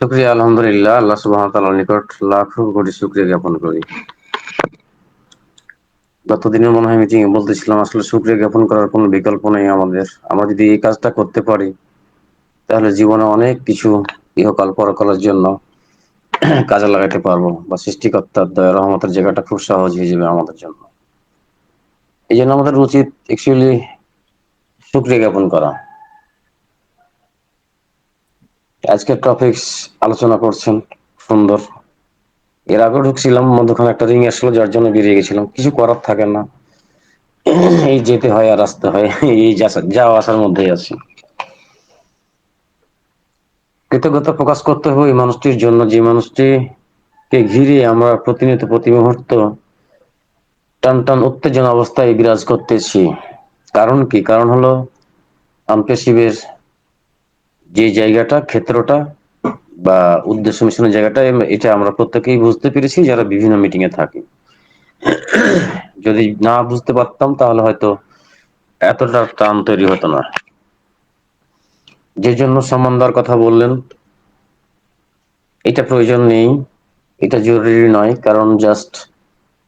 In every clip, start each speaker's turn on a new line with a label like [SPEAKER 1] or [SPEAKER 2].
[SPEAKER 1] শুক্রিয়া, আলহামদুলিল্লাহ। আল্লাহ সুবহান নিকট লাখো কোটি শুকরিয়া জ্ঞাপন করি। গতদিনের মনে হয় মিটিং এ বলতেছিলাম, আসলে শুক্রিয়া জ্ঞাপন করার কোনো বিকল্প নেই আমাদের। আমরা যদি এই কাজটা করতে পারি, তাহলে জীবনে অনেক কিছু ইহকাল পরকালের জন্য কাজে লাগাতে পারব বা সৃষ্টিকর্তার দয়া, রহমতের জায়গাটা খুব সহজ হয়ে যাবে আমাদের জন্য। এই জন্য আমাদের উচিত অ্যাকচুয়ালি শুক্রিয়া জ্ঞাপন করা। আজকের টপিকস আলোচনা করছেন, সুন্দর। এর আগে ঢুকছিলাম, মধ্যখানে একটা রিং আসলো, যার জন্য বেরিয়ে গেছিলাম। কিছু করার থাকে না। এই যেতে হয় আর আসতে হয়, এই যাওয়া আসার মধ্যেই আছি। কৃতজ্ঞতা প্রকাশ করতে হবে এই মানুষটির জন্য, যে মানুষটিকে ঘিরে আমরা প্রতিনিয়ত প্রতি মুহূর্ত টান টান উত্তেজনা অবস্থায় বিরাজ করতেছি। কারণ কি? কারণ হলো আম্পেসিবের যে জায়গাটা, ক্ষেত্রটা বা উদ্দেশ্য মিশনের জায়গাটা এটা আমরা প্রত্যেকেই বুঝতে পেরেছি যারা বিভিন্ন মিটিং এ থাকি। যদি না বুঝতে পারতাম তাহলে হয়তো এতটা টান তৈরি হতো না। যে জন্য সম্মান দেওয়ার কথা বললেন, এটা প্রয়োজন নেই, এটা জরুরি নয়, কারণ জাস্ট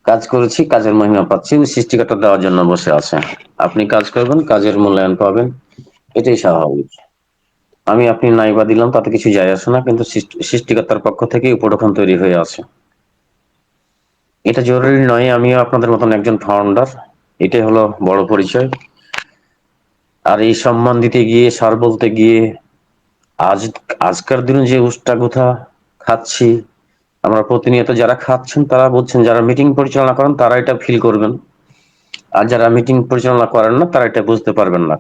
[SPEAKER 1] কাজ করেছি, কাজের মহিমা পাচ্ছি, সৃষ্টিকর্তা দেওয়ার জন্য বসে আছে আপনি কাজ করবেন, কাজের মূল্যায়ন পাবেন, এটাই স্বাভাবিক। আমি আপনি নাইবা দিলাম, তাতে কিছু যায় আসে না, কিন্তু সৃষ্টিকর্তার পক্ষ থেকে উপরোখন তৈরি হয়ে আছে। এটা জরুরি নয়, আমিও আপনাদের মতন একজন ফাউন্ডার এটাই হলো বড় পরিচয়। আর এই সম্মান দিতে গিয়ে, সার বলতে গিয়ে, আজ, আজকার দিনে যে উষ্টা গুথা খাচ্ছি, আমরা প্রতিনিয়ত যারা খাচ্ছেন, তারা বলছেন, যারা মিটিং পরিচালনা করেন, তারা এটা ফিল করবেন। আর যারা মিটিং পরিচালনা করেন না, তারা এটা বুঝতে পারবেন না।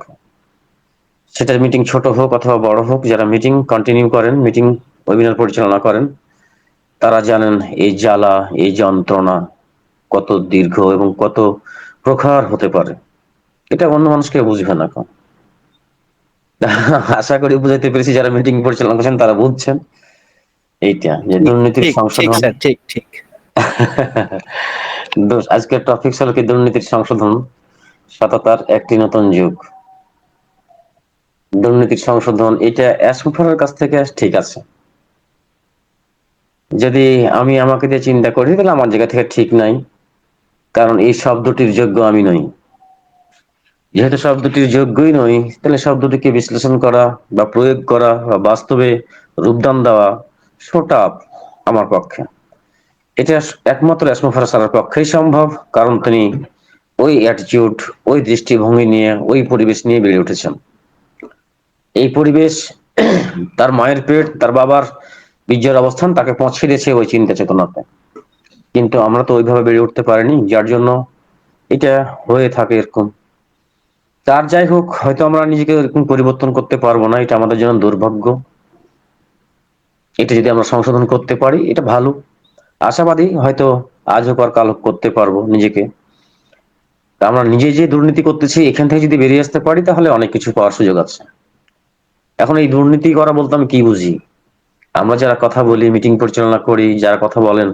[SPEAKER 1] সেটা মিটিং ছোট হোক অথবা বড় হোক যারা মিটিং কন্টিনিউ করেন মিটিং ওয়েবিনার পরিচালনা করেন তারা জানেন এই জ্বালা এই যন্ত্রণা কত দীর্ঘ এবং কত প্রখার হতে পারে। এটা অন্য মানুষকে বুঝবে না কম আশা করি বুঝাইতে পেরেছি যারা মিটিং পরিচালনা করছেন তারা বুঝছেন। এইটা যে দুর্নীতির সংশোধন ঠিক ঠিক আজকের টপিক হলো কি দুর্নীতির সংশোধন সততার একটি নতুন যুগ। দুর্নীতির সংশোধন, এটা অ্যাসমফারের কাছ থেকে ঠিক আছে। যদি আমি আমাকে দিয়ে চিন্তা করি, তাহলে আমার জায়গা থেকে ঠিক নাই। কারণ এই শব্দটির যোগ্য আমি নই। যেহেতু শব্দটির যোগ্যই নই, তাহলে শব্দটিকে বিশ্লেষণ করা বা প্রয়োগ করা বা বাস্তবে রূপদান দেওয়া সোটাপ আমার পক্ষে। এটা একমাত্র অ্যাসমোফারা সারার পক্ষেই সম্ভব, কারণ তিনি ওই অ্যাটিটিউড ওই দৃষ্টিভঙ্গি নিয়ে, ওই পরিবেশ নিয়ে বেড়ে উঠেছেন। এই পরিবেশ, তার মায়ের পেট, তার বাবার বীর্যের অবস্থান তাকে পৌঁছে দিয়েছে ওই চিন্তা চেতনাতে। কিন্তু আমরা তো ওইভাবে বেড়ে উঠতে পারিনি, যার জন্য এটা হয়ে থাকে এরকম। তার যাই হোক, হয়তো আমরা নিজেকে এরকম পরিবর্তন করতে পারব না, এটা আমাদের জন্য দুর্ভাগ্য। এটা যদি আমরা সংশোধন করতে পারি, এটা ভালো। আশাবাদী হয়তো আজ হোক আর কাল করতে পারব নিজেকে। আমরা নিজে যে দুর্নীতি করতেছি, এখান থেকে যদি বেরিয়ে আসতে পারি, তাহলে অনেক কিছু পাওয়ার সুযোগ আছে। এখন এই দুর্নীতি করা বলতে আমি কি বুঝি? আমরা যারা কথা বলি মিটিং পরিচালনা করি, যারা কথা বলেন,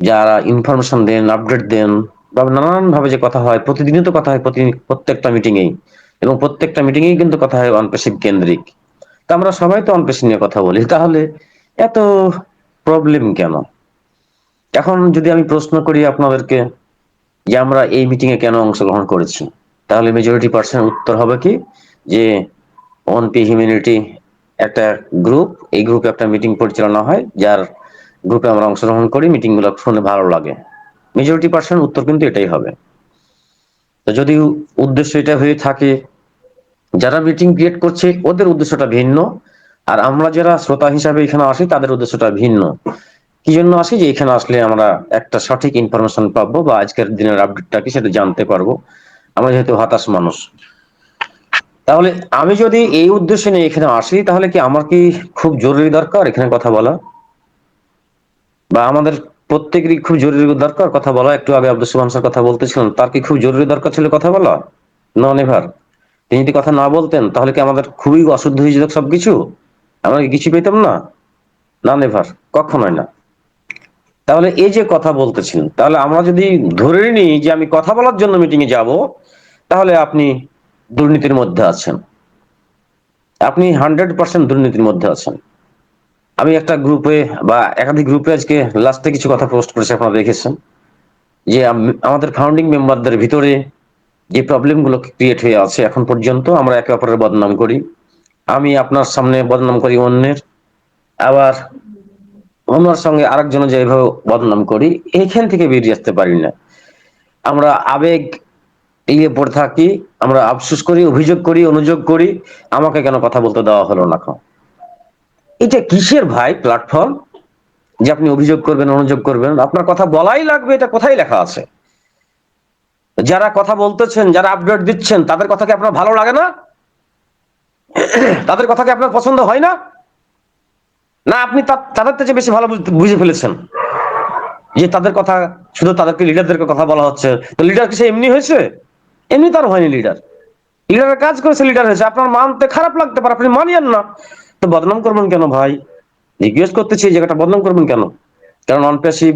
[SPEAKER 1] যারা ইনফরমেশন দেন আপডেট দেন, বা নানান ভাবে যে কথা হয়, প্রতিদিনই তো কথা হয় প্রত্যেকটা মিটিংয়েই এবং প্রত্যেকটা মিটিংয়েই কিন্তু কথা হয় অনপেশিভ কেন্দ্রিক। তা আমরা সবাই তো অনপেশিভ নিয়ে কথা বলি, তাহলে এত প্রবলেম কেন? এখন যদি আমি প্রশ্ন করি আপনাদেরকে যে আমরা এই মিটিং এ কেন অংশগ্রহণ করেছি, তাহলে মেজরিটি পার্সেন্ট উত্তর হবে কি? যে ওয়ান পি হিউম্যানিটি একটা গ্রুপ এই গ্রুপে একটা মিটিং পরিচালনা হয়, যার গ্রুপে আমরা অংশগ্রহণ করি মিটিংগুলো শুনে ভালো লাগে। মেজরিটি পার্সেন্ট উত্তর কিন্তু এটাই হবে। তো যদি উদ্দেশ্য এটা হয়ে থাকে, যারা মিটিং ক্রিয়েট করছে, ওদের উদ্দেশ্যটা ভিন্ন, আর আমরা যারা শ্রোতা হিসাবে এখানে আসি, তাদের উদ্দেশ্যটা ভিন্ন। কি জন্য আসি যে এখানে আসলে আমরা একটা সঠিক ইনফরমেশন পাবো বা আজকের দিনের আপডেটটা কি সেটা জানতে পারব। আমরা যেহেতু হতাশ মানুষ তাহলে আমি যদি এই উদ্দেশ্যে নিয়ে এখানে আসি, তাহলে কি আমার কি খুব জরুরি দরকার? এখানে কথা বলা? বা আমাদের প্রত্যেকেরই খুব জরুরি দরকার কথা বলা? একটু আগে আব্দুল সুবান স্যার কথা বলতেছিলেন, তার কি খুব জরুরি দরকার ছিল কথা বলা? নন এভার তিনি যদি কথা না বলতেন, তাহলে কি আমাদের খুবই অশুদ্ধ হয়ে যেত সবকিছু? আমরা কিছু পেতাম না? না নেভার কখনোই না। তাহলে এই যে কথা বলতেছেন তাহলে আমরা যদি ধরে নিই যে আমি কথা বলার জন্য মিটিং এ যাব, তাহলে আপনি দুর্নীতির মধ্যে আছেন। আপনি হান্ড্রেড পার্সেন্ট দুর্নীতির মধ্যে আছেন। আমি একটা গ্রুপে বা একাধিক গ্রুপে আজকে লাস্টে কিছু কথা পোস্ট করেছি, আপনারা দেখেছেন। যে আম- আমাদের ফাউন্ডিং মেম্বারদের ভিতরে যে প্রবলেমগুলো ক্রিয়েট হয়ে আছে এখন পর্যন্ত আমরা একে অপরের বদনাম করি। আমি আপনার সামনে বদনাম করি অন্যের, আবার অন্যর সঙ্গে আরেকজনের যেভাবে বদনাম করি, এখান থেকে বেরিয়ে আসতে পারি না। আমরা আবেগ ইয়ে পড়ে থাকি, আমরা আফসোস করি, অভিযোগ করি, অনুযোগ করি, আমাকে কেন কথা বলতে দেওয়া হলো না? এটা কিসের ভাই প্ল্যাটফর্ম যে আপনি অভিযোগ করবেন, অনুযোগ করবেন, আপনার কথা বলাই লাগবে, এটা কোথায় লেখা আছে? যারা কথা বলতেছেন, যারা আপডেট দিচ্ছেন, তাদের কথা কি আপনার ভালো লাগে না? তাদের কথা কি আপনার পছন্দ হয় না? না, আপনি তাদের থেকে বেশি ভালো বুঝে ফেলেছেন যে তাদের কথা, শুধু তাদেরকে লিডারদেরকে কথা বলা হচ্ছে। তো লিডার কি সে এমনি হয়েছে? এমনি তার হয়নি লিডার লিডারের কাজ করেছে লিডার হয়েছে। আপনার মানতে খারাপ লাগতে পারে, আপনি মানিয়েন না। তো বদনাম করবেন কেন ভাই? জিজ্ঞেস করতেছি জায়গাটা বদনাম করবেন কেন? কারণ অনপ্যাসিভ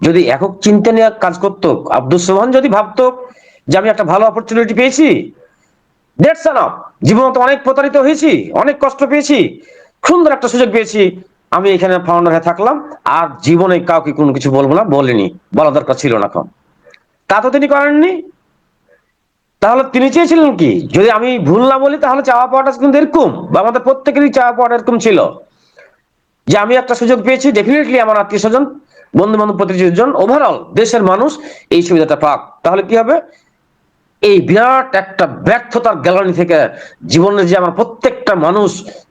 [SPEAKER 1] যদি একক চিন্তা নিয়ে কাজ করতো আব্দুল সোহান যদি ভাবতো যে আমি একটা ভালো অপরচুনিটি পেয়েছি দ্যাটস এনাফ জীবনে তো অনেক প্রতারিত হয়েছি, অনেক কষ্ট পেয়েছি, সুন্দর একটা সুযোগ পেয়েছি। আমি এখানে ফাউন্ডার হয়ে থাকলাম, আর জীবনে কাউকে কোনো কিছু বলব না, বলিনি। বলা দরকার ছিল না কম তা তো তিনি করেননি। তাহলে তিনি চেয়েছিলেন কি? যদি আমি ভুল না বলি, তাহলে চাওয়া পাওয়াটা কিন্তু এরকম, বা আমাদের প্রত্যেকেরই চাওয়া পাওয়াটা এরকম ছিল। যে আমি একটা সুযোগ পেয়েছি ডেফিনেটলি আমার আত্মীয় স্বজন বন্ধু বান্ধব প্রতিজন ওভারঅল দেশের মানুষ এই সুবিধাটা পাক। তাহলে কি হবে? এই বিরাট একটা ব্যর্থতার গ্যালারি থেকে জীবনে যে আমার প্রত্যেকটা মানুষ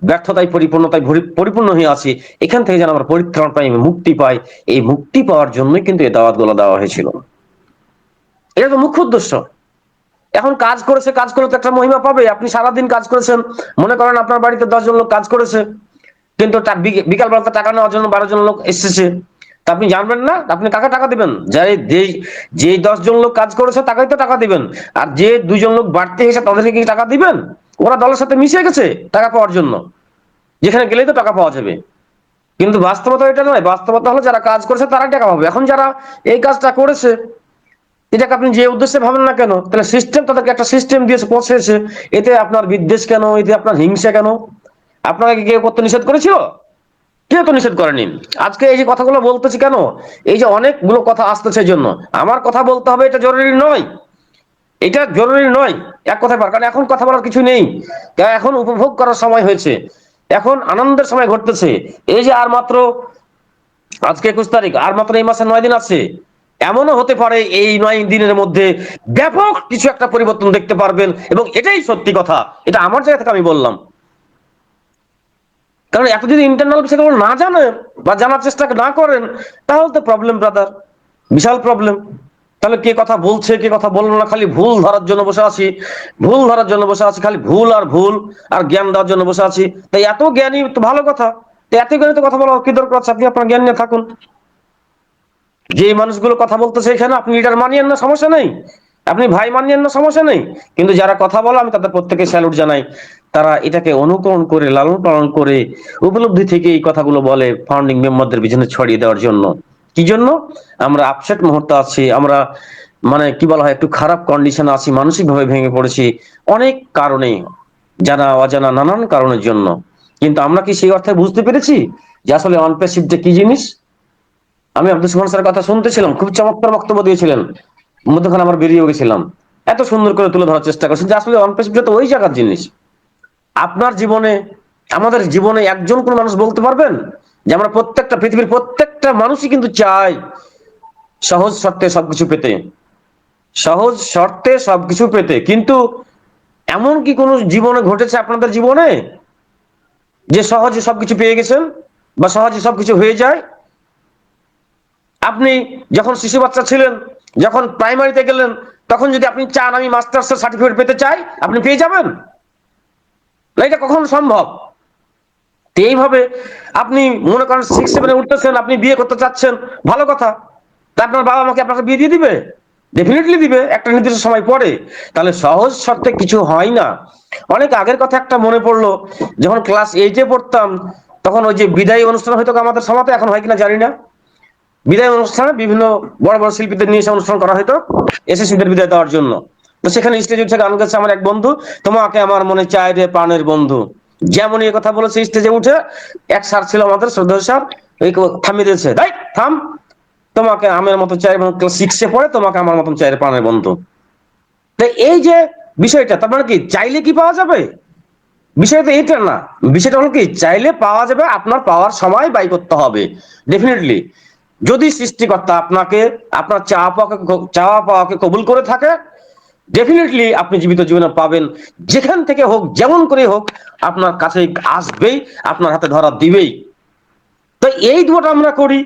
[SPEAKER 1] ব্যর্থতায় পরিপূর্ণতায় পরিপূর্ণ হয়ে আছি, এখান থেকে যেন আমার পরিত্রাণ পাই মুক্তি পাই, এই মুক্তি পাওয়ার জন্যই কিন্তু এই দাওয়াতগুলো দেওয়া হয়েছিল। এটা তো মুখ্য উদ্দেশ্য। এখন কাজ করেছে, কাজ করে তো একটা মহিমা পাবে। আপনি সারাদিন কাজ করেছেন, মনে করেন আপনার বাড়িতে দশজন লোক কাজ করেছে, কিন্তু তার বিকাল বেলা টাকা নেওয়ার জন্য বারো জন লোক এসেছে। তা আপনি জানবেন না, আপনি কাকে টাকা দিবেন? যাই যে দশজন লোক কাজ করেছে, তাকেই তো টাকা দিবেন। আর যে দুইজন লোক বাড়তি এসে তাদেরকে কি টাকা দিবেন? ওরা দলের সাথে মিশে গেছে টাকা পাওয়ার জন্য। যেখানে গেলেই তো টাকা পাওয়া যাবে। কিন্তু বাস্তবতা এটা নয়। বাস্তবতা হলো, যারা কাজ করেছে, তারাই টাকা পাবে। এখন যারা এই কাজটা করেছে এটাকে আপনি যে উদ্দেশ্যে ভাবেন না কেন, তাহলে সিস্টেম তাদেরকে একটা সিস্টেম দিয়েছে, পৌঁছেছে। এতে আপনার বিদ্বেষ কেন, এতে আপনার হিংসা কেন? আপনাকে কেউ করতে নিষেধ করেছিল? কেউ তো নিষেধ করেনি। আজকে এই যে কথাগুলো বলতেছি কেন? এই যে অনেকগুলো কথা আসতেছে জন্য। আমার কথা বলতে হবে এটা জরুরি নয়। এটা জরুরি নয়। এক কথায় পার কারণ এখন কথা বলার কিছু নেই। এখন উপভোগ করার সময় হয়েছে। এখন আনন্দের সময় ঘটতেছে। এই যে আর মাত্র, আজকে একুশ তারিখ, আর মাত্র এই মাসে নয় দিন আছে। এমনও হতে পারে এই নয় দিনের মধ্যে ব্যাপক কিছু একটা পরিবর্তন দেখতে পারবেন এবং এটাই সত্যি কথা। এটা আমার জায়গা থেকে আমি বললাম। কারণ এত যদি ইন্টারনাল বিষয়গুলো না জানেন বা জানার চেষ্টা না করেন, তাহলে তো প্রবলেম ব্রাদার বিশাল প্রবলেম তাহলে কে কথা বলছে, কে কথা বলল না, খালি ভুল ধরার জন্য বসে আছি। ভুল ধরার জন্য বসে আছি, খালি ভুল আর ভুল আর জ্ঞান দেওয়ার জন্য বসে আছি। তাই এত জ্ঞানী তো ভালো কথা। এত জ্ঞানী তো কথা বলা কি দরকার আছে? আপনি আপনার জ্ঞান নিয়ে থাকুন। যে মানুষগুলো কথা বলতেছে এখানে, আপনি লিডার মানিয়েন না, সমস্যা নেই। আপনি ভাই মানিয়েন না, সমস্যা নেই। কিন্তু যারা কথা বলে, আমি তাদের প্রত্যেকে স্যালুট জানাই। তারা এটাকে অনুকরণ করে, লালন পালন করে, উপলব্ধি থেকে এই কথাগুলো বলে ফাউন্ডিং মেম্বারদের পিছনে ছড়িয়ে দেওয়ার জন্য। কি জন্য? আমরা আপসেট মুহূর্তে আছি, আমরা মানে কি বলা হয়, একটু খারাপ কন্ডিশন আছি মানসিক ভাবে ভেঙে পড়েছি অনেক কারণে, জানা অজানা নানান কারণের জন্য। কিন্তু আমরা কি সেই অর্থে বুঝতে পেরেছি যে আসলে অনপেসিভটা কি জিনিস? আমি আব্দুল সুমান স্যারের কথা শুনতেছিলাম, খুব চমৎকার বক্তব্য দিয়েছিলেন। মধ্যখানে আমার বেরিয়ে গেছিলাম। এত সুন্দর করে তুলে ধরার চেষ্টা করছেন যে আসলে অনপেসিভটা তো ওই জায়গার জিনিস। আপনার জীবনে, আমাদের জীবনে একজন কোন মানুষ বলতে পারবেন? যে আমরা প্রত্যেকটা, পৃথিবীর প্রত্যেকটা মানুষই কিন্তু চাই সহজ শর্তে সবকিছু পেতে। সহজ শর্তে সবকিছু পেতে। কিন্তু এমন কি কোনো জীবনে ঘটেছে আপনাদের জীবনে? যে সহজে সবকিছু পেয়ে গেছেন বা সহজে সবকিছু হয়ে যায়? আপনি যখন শিশু বাচ্চা ছিলেন, যখন প্রাইমারিতে গেলেন, তখন যদি আপনি চান আমি মাস্টার্সের সার্টিফিকেট পেতে চাই, আপনি পেয়ে যাবেন। এটা কখন সম্ভব? এইভাবে আপনি মনে করেন সিক্স সেভেনে উঠতেছেন, আপনি বিয়ে করতে চাচ্ছেন, ভালো কথা। তা আপনার বাবা আমাকে আপনাকে বিয়ে দিয়ে দিবে? ডেফিনেটলি দিবে, একটা নির্দিষ্ট সময় পরে। তাহলে সহজ শর্তে কিছু হয় না। অনেক আগের কথা একটা মনে পড়ল, যখন ক্লাস এইটে পড়তাম, তখন ওই যে বিদায়ী অনুষ্ঠান হয়তো আমাদের সমাতে এখন হয় কিনা জানি না। বিদায় অনুষ্ঠানে বিভিন্ন বড় বড় শিল্পীদের নিয়ে এসে অনুষ্ঠান করা হতো এসএসসিদের বিদায় দেওয়ার জন্য। তো সেখানে স্টেজে উঠে গান গেছে আমার এক বন্ধু, তোমাকে আমার মনে চায় রে প্রাণের বন্ধু। যেমন এই কথা বলেছে স্টেজে উঠে এক স্যার ছিল আমাদের শ্রদ্ধা স্যার থামিয়ে দিয়েছে তাই থাম। তোমাকে আমের মতো চায়ের ক্লাস সিক্সে পড়ে তোমাকে আমার মতন চায়ের প্রাণের বন্ধু। তো এই যে বিষয়টা, তার মানে কি, চাইলে কি পাওয়া যাবে? বিষয়টা এইটা না। বিষয়টা হলো কি, চাইলে পাওয়া যাবে, আপনার পাওয়ার সময় বাই করতে হবে। ডেফিনেটলি যদি সৃষ্টিকর্তা আপনাকে, আপনার চাওয়া পাওয়াকে চাওয়া পাওয়াকে কবুল করে থাকে ডেফিনেটলি আপনি জীবিত জীবনে পাবেন। যেখান থেকে হোক, যেমন করে হোক, আপনার কাছে আসবেই, আপনার হাতে ধরা দিবেই। তো এই দুটো আমরা করি।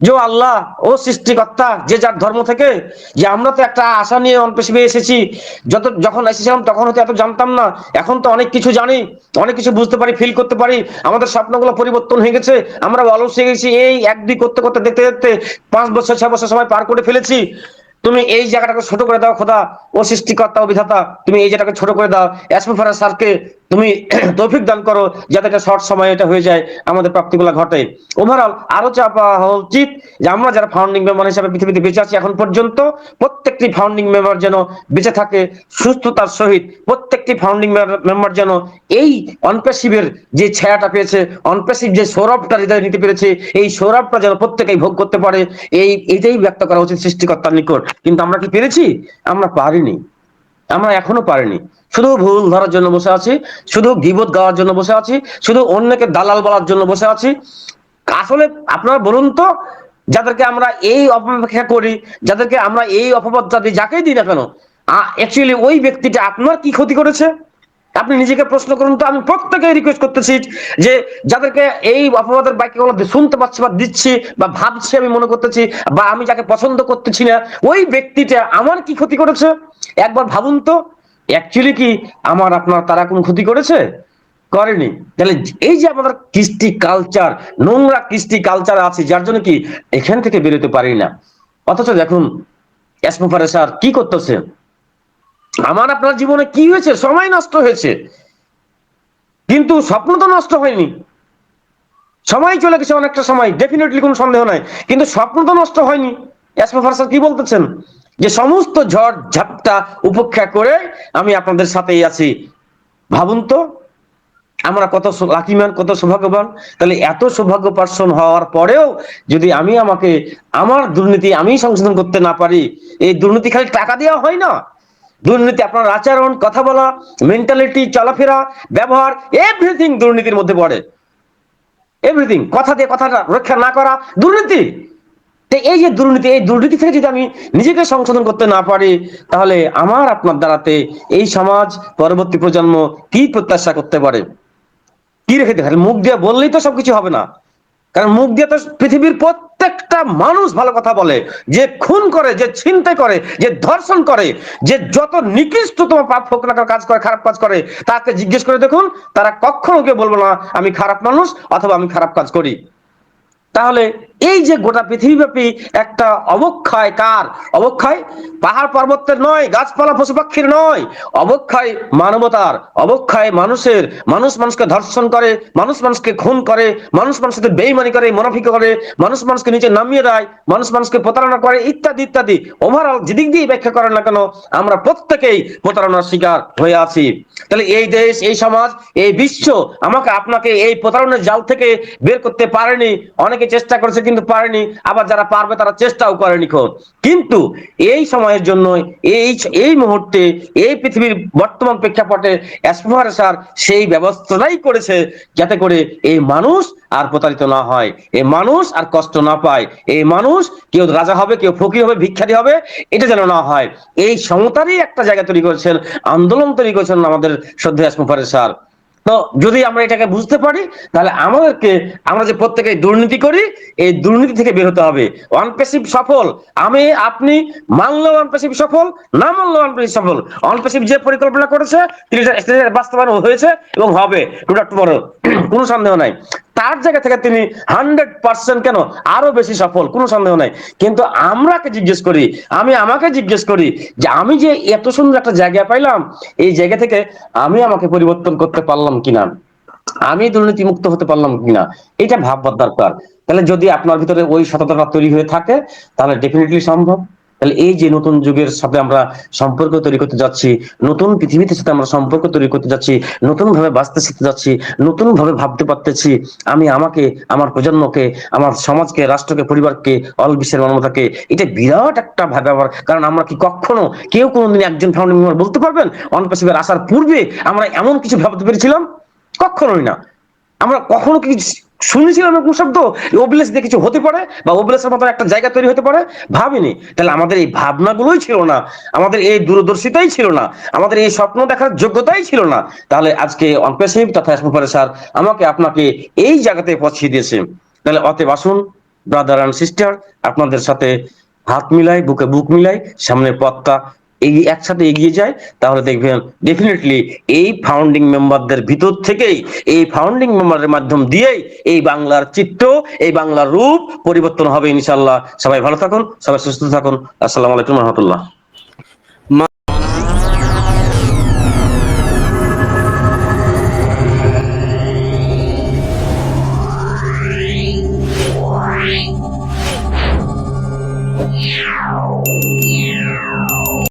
[SPEAKER 1] যে আল্লাহ, ও সৃষ্টিকর্তা, যে যার ধর্ম থেকে, যে আমরা তো একটা আশা নিয়ে অনপেশিবে এসেছি। যত, যখন এসেছিলাম, তখন হয়তো এত জানতাম না। এখন তো অনেক কিছু জানি, অনেক কিছু বুঝতে পারি ফিল করতে পারি। আমাদের স্বপ্নগুলো পরিবর্তন হয়ে গেছে। আমরা অলস হয়ে গেছি। এই এক দুই করতে করতে, দেখতে দেখতে পাঁচ বছর, ছয় বছর সময় পার করে ফেলেছি। তুমি এই জায়গাটাকে ছোট করে দাও, খোদা। ও সৃষ্টিকর্তা, ও বিধাতা, তুমি এই জায়গাটাকে ছোট করে দাও। অ্যাসমোফারা স্যারকে তুমি তৌফিক দান করো যাতে এটা শর্ট সময় এটা হয়ে যায়, আমাদের প্রাপ্তিগুলো ঘটে। ওভারঅল আরও চাপা হওয়া উচিত যে আমরা যারা ফাউন্ডিং মেম্বার হিসাবে পৃথিবীতে বেঁচে আছি এখন পর্যন্ত, প্রত্যেকটি ফাউন্ডিং মেম্বার যেন বেঁচে থাকে, সুস্থতার সহিত প্রত্যেকটি ফাউন্ডিং মেম্বার যেন এই অনপেসিভের যে ছায়াটা পেয়েছে অনপেসিভ যে সৌরভটা হৃদয় নিতে পেরেছে, এই সৌরভটা যেন প্রত্যেকেই ভোগ করতে পারে, এই, এটাই ব্যক্ত করা উচিত সৃষ্টিকর্তার নিকট। কিন্তু আমরা কি পেরেছি? আমরা পারিনি। আমরা এখনও পারিনি। শুধু ভুল ধরার জন্য বসে আছি, শুধু গিবত গাওয়ার জন্য বসে আছি, শুধু অন্যকে দালাল বলার জন্য বসে আছি। আসলে আপনারা বলুন তো, যাদেরকে আমরা এই অপেক্ষা করি, যাদেরকে আমরা এই অপবাদ যাকেই দিই না কেন অ্যাকচুয়ালি ওই ব্যক্তিটা আপনার কি ক্ষতি করেছে? আপনি নিজেকে প্রশ্ন করুন তো, আমি প্রত্যেকে রিকোয়েস্ট করতেছি যে যাদেরকে এই অপবাদের বাক্যগুলো শুনতে পাচ্ছি বা দিচ্ছি বা ভাবছি আমি মনে করতেছি বা আমি যাকে পছন্দ করতেছি না, ওই ব্যক্তিটা আমার কি ক্ষতি করেছে? একবার ভাবুন তো অ্যাকচুয়ালি কি আমার আপনার তারা কোন ক্ষতি করেছে? করেনি। তাহলে এই যে আমাদের কৃষ্টি কালচার নোংরা কৃষ্টি কালচার আছে, যার জন্য কি এখান থেকে বেরোতে পারি না। অথচ দেখুন এসমোফারে স্যার কি করতেছে? আমার আপনার জীবনে কি হয়েছে? সময় নষ্ট হয়েছে। কিন্তু স্বপ্ন তো নষ্ট হয়নি। সময় চলে গেছে অনেকটা সময়। ডেফিনেটলি কোনো সন্দেহ নাই। কিন্তু স্বপ্ন তো নষ্ট হয়নি। কি বলতেছেন? যে সমস্ত ঝড়, ঝাপটা উপেক্ষা করে আমি আপনাদের সাথেই আছি। ভাবুন তো, আমরা কত লাকিম্যান কত সৌভাগ্যবান। তাহলে এত সৌভাগ্য পার্সন হওয়ার পরেও যদি আমি আমাকে, আমার দুর্নীতি আমি সংশোধন করতে না পারি, এই দুর্নীতি খালি টাকা দেওয়া হয় না। দুর্নীতি আপনার আচরণ, কথা বলা মেন্টালিটি চলাফেরা, ব্যবহার এভরিথিং দুর্নীতির মধ্যে পড়ে। এভরিথিং কথা দিয়ে কথাটা রক্ষা না করা, দুর্নীতি। এই যে দুর্নীতি, এই দুর্নীতি থেকে যদি আমি নিজেকে সংশোধন করতে না পারি, তাহলে আমার আপনার দ্বারাতে এই সমাজ পরবর্তী প্রজন্ম কি প্রত্যাশা করতে পারে? কি রেখে দেখালে মুখ দিয়ে বললেই তো সবকিছু হবে না। কারণ মুখ দিয়ে তো পৃথিবীর প্রত্যেকটা মানুষ ভালো কথা বলে, যে খুন করে, যে ছিনতে করে, যে ধর্ষণ করে, যে যত নিকৃষ্টতম পাপ হোক না কাজ করে, খারাপ কাজ করে তাকে জিজ্ঞেস করে দেখুন, তারা কখনো কেউ বলব না, আমি খারাপ মানুষ অথবা আমি খারাপ কাজ করি। তাহলে এই যে গোটা পৃথিবীব্যাপী একটা অবক্ষয় কার? অবক্ষয় পাহাড় পর্বতের নয়, গাছপালা পশু পাখির নয়, অবক্ষয় মানবতার, অবক্ষয় মানুষের। মানুষ মানুষকে ধর্ষণ করে, মানুষ মানুষকে খুন করে, মানুষ মানুষকে বেইমানি করে, মনাফিক করে, মানুষ মানুষকে নিচে নামিয়ে দেয়, মানুষ মানুষকে প্রতারণা করে, ইত্যাদি ইত্যাদি। ওভারঅল যেদিক দিয়ে ব্যাখ্যা করেন না কেন, আমরা প্রত্যেকেই প্রতারণার শিকার হয়ে আছি। তাহলে এই দেশ, এই সমাজ, এই বিশ্ব আমাকে আপনাকে এই প্রতারণার জাল থেকে বের করতে পারেনি। অনেকে চেষ্টা করেছে কিন্তু পারেনি, আবার যারা পারবে তারা চেষ্টাও করেনি কিন্তু এই সময়ের জন্য এই এই মুহূর্তে, এই পৃথিবীর বর্তমান প্রেক্ষাপটে স্যার সেই ব্যবস্থাটাই করেছে যাতে করে এই মানুষ আর প্রতারিত না হয়। এই মানুষ আর কষ্ট না পায়। এই মানুষ কেউ রাজা হবে, কেউ ফকির হবে, ভিক্ষারী হবে, এটা যেন না হয়। এই সমতারই একটা জায়গা তৈরি করেছেন, আন্দোলন তৈরি করেছেন আমাদের শ্রদ্ধা এসমফারে স্যার। তো যদি আমরা এটাকে বুঝতে পারি, তাহলে আমাদেরকে, আমরা যে প্রত্যেকে দুর্নীতি করি, এই দুর্নীতি থেকে বের হতে হবে। ওয়ান পেসিভ সফল, আমি, আপনি মানলো ওয়ান পেসিভ সফল, না মানলো ওয়ান পেসিভ সফল। ওয়ান পেসিভ যে পরিকল্পনা করেছে, তিনি বাস্তবায়ন হয়েছে এবং হবে। টুডা টুমরো কোনো সন্দেহ নাই। তার জায়গা থেকে তিনি হান্ড্রেড পার্সেন্ট কেন আরও বেশি সফল? কোনো সন্দেহ নাই। কিন্তু আমরাকে জিজ্ঞেস করি, আমি আমাকে জিজ্ঞেস করি যে আমি যে এত সুন্দর একটা জায়গা পাইলাম, এই জায়গা থেকে আমি আমাকে পরিবর্তন করতে পারলাম কিনা? আমি দুর্নীতি মুক্ত হতে পারলাম কিনা? এটা ভাববার দরকার। তাহলে যদি আপনার ভিতরে ওই সততাটা তৈরি হয়ে থাকে, তাহলে ডেফিনেটলি সম্ভব। তাহলে এই যে নতুন যুগের সাথে আমরা সম্পর্ক তৈরি করতে যাচ্ছি, নতুন পৃথিবীতে সাথে আমরা সম্পর্ক তৈরি করতে যাচ্ছি নতুন ভাবে বাঁচতে শিখতে যাচ্ছি নতুন ভাবে ভাবতে পারতেছি, আমি আমাকে, আমার প্রজন্মকে, আমার সমাজকে, রাষ্ট্রকে, পরিবারকে, অল বিশ্বের মানবতাকে, এটা বিরাট একটা ব্যাপার কারণ আমরা কি কখনো কেউ কোনোদিন একজন ফাউন্ডিং মেম্বার বলতে পারবেন? অনপ্যাসিভের আসার পূর্বে আমরা এমন কিছু ভাবতে পেরেছিলাম? কখনোই না। আমরা কখনো কি শুনেছিলাম এরকম শব্দ? ওবিলেস দিয়ে কিছু হতে পারে বা ওবিলেসের মতো একটা জায়গা তৈরি হতে পারে? ভাবিনি। তাহলে আমাদের এই ভাবনাগুলোই ছিল না। আমাদের এই দূরদর্শিতাই ছিল না। আমাদের এই স্বপ্ন দেখার যোগ্যতাই ছিল না। তাহলে আজকে অনপেসিভ তথা স্যার আমাকে আপনাকে এই জায়গাতে পৌঁছিয়ে দিয়েছে। তাহলে অতএব আসুন ব্রাদার অ্যান্ড সিস্টার আপনাদের সাথে হাত মিলাই, বুকে বুক মিলাই, সামনের পথটা এগিয়ে, একসাথে এগিয়ে যায়, তাহলে দেখবেন ডেফিনেটলি এই ফাউন্ডিং মেম্বারদের ভিতর থেকেই, এই ফাউন্ডিং মেম্বারের মাধ্যম দিয়েই এই বাংলার চিত্র, এই বাংলার রূপ পরিবর্তন হবে ইনশাল্লাহ সবাই ভালো থাকুন, সবাই সুস্থ থাকুন। আসসালামু আলাইকুম রহমতুল্লাহ।